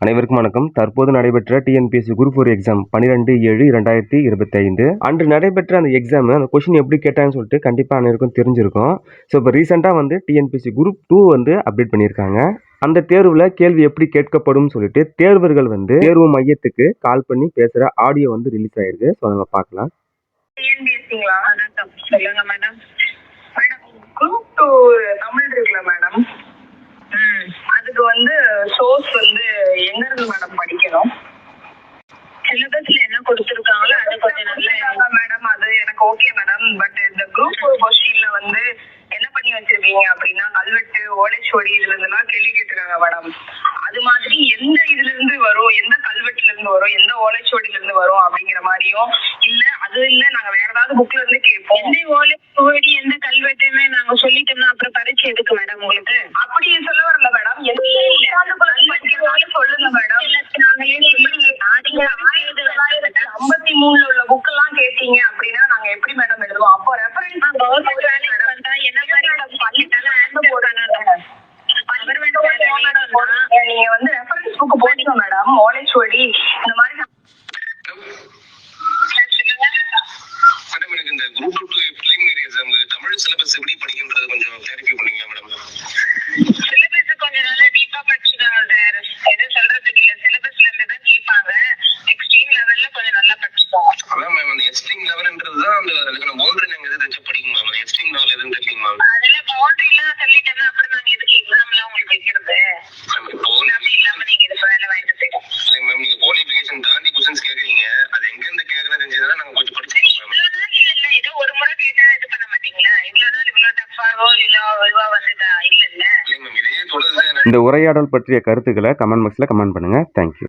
அனைவருக்கும் வணக்கம். தற்போது நடைபெற்ற டிஎன்பிஎஸ்சி குரூப் ஃபோர் எக்ஸாம் பன்னிரெண்டு ஏழு இரண்டாயிரத்தி இருபத்தி ஐந்து அன்று நடைபெற்ற அந்த எக்ஸாம் அந்த கொஷின் எப்படி கேட்டாங்கன்னு சொல்லிட்டு கண்டிப்பாக அனைவருக்கும் தெரிஞ்சிருக்கும். ஸோ இப்போ ரீசெண்டாக வந்து டிஎன்பிஎஸ்சி குரூப் டூ வந்து அப்டேட் பண்ணியிருக்காங்க. அந்த தேர்வில் கேள்வி எப்படி கேட்கப்படும் சொல்லிட்டு தேர்வர்கள் வந்து தேர்வு மையத்துக்கு கால் பண்ணி பேசுகிற ஆடியோ வந்து ரிலீஸ் ஆயிருக்கு. ஸோ நம்ம பார்க்கலாம். சொல்லுங்க madam madam group two Tamil இருக்குல்ல மேடம் ம். அதுக்கு வந்து சோர்ஸ் வந்து எங்க இருந்து மேடம் படிக்கணும் சிலபஸ்ல என்ன கொடுத்துருக்காங்களோ அது கொஞ்சம் நல்லா மேடம் அது எனக்கு ஓகே மேடம் பட் இந்த குரூப் கொஸ்டின்ல வந்து என்ன பண்ணி வச்சிருக்கீங்க அப்படின்னா கல்வெட்டு ஓலைச்சுவடி இதுல இருந்தெல்லாம் கேள்வி கேட்டிருக்காங்க மேடம் அது மாதிரி எந்த இதுல இருந்து வரும்? எந்த கல்வெட்டுல இருந்து வரும்? எந்த ஓலைச்சுவடியில இருந்து வரும் அப்படிங்கிற மாதிரியும் இல்ல அது இல்ல நாங்க வேற ஏதாவது புக்ல இருந்து கேட்போம். எந்த ஓலைச்சுவடி எந்த கல்வெட்டுமே நாங்க சொல்லிட்டோம்னா அப்புறம் பரீட்சை எதுக்கு மேடம் உங்களுக்கு? அப்படி சொல்ல வரல மேடம் எந்த உட்கார்ந்து படிக்கிறதாலும் சொல்லுங்க மேடம் நீங்க ஆயிரத்தி தொள்ளாயிரத்தி ஐம்பத்தி மூணுல உள்ள புக் எல்லாம் கேட்டீங்க அப்படின்னா நாங்க எப்படி மேடம் எழுதுவோம் அப்போ ரெஃபரன்ஸ் கவர்மெண்ட் வேலைக்கு வந்தா என்ன மாதிரி பள்ளிட்டாலும் ஆன்சர் நீங்க வந்து ரெஃபரன்ஸ் புக் போடுங்க மேடம் ஓலைச்சுவடி இந்த மாதிரி மேடம் எனக்கு இந்த group two exam Tamil syllabus எப்படி மேம் அதுல பவுண்டரிலாம் சொல்லிட்டோம்னா அப்புறம் நாங்க எதுக்கு எக்ஸாம்லாம் உங்களுக்கு வைக்கிறது? எல்லாமே இல்லாம நீங்க இது வேலை வாங்கிட்டு போயிடும் இல்லைங்க மேம் நீங்க குவாலிஃபிகேஷன் தாண்டி கொஸ்டின்ஸ் கேட்குறீங்க அது எங்கேருந்து கேட்குறது தெரிஞ்சதுன்னா நாங்கள் கொஞ்சம் படிச்சுக்கோங்க மேம் இவ்வளவு நாள் இல்ல இல்ல. ஏதோ ஒரு முறை கேட்டா இது பண்ண மாட்டீங்களா? இவ்வளவு நாள் இவ்வளவு டஃபாவோ இல்ல இதுவா வந்ததா? இல்ல இல்ல. இல்லைங்க மேம் இதே தொடர்ந்து இந்த உரையாடல் பற்றிய கருத்துக்களை கமெண்ட் பாக்ஸில் கமெண்ட் பண்ணுங்கள் தேங்க்யூ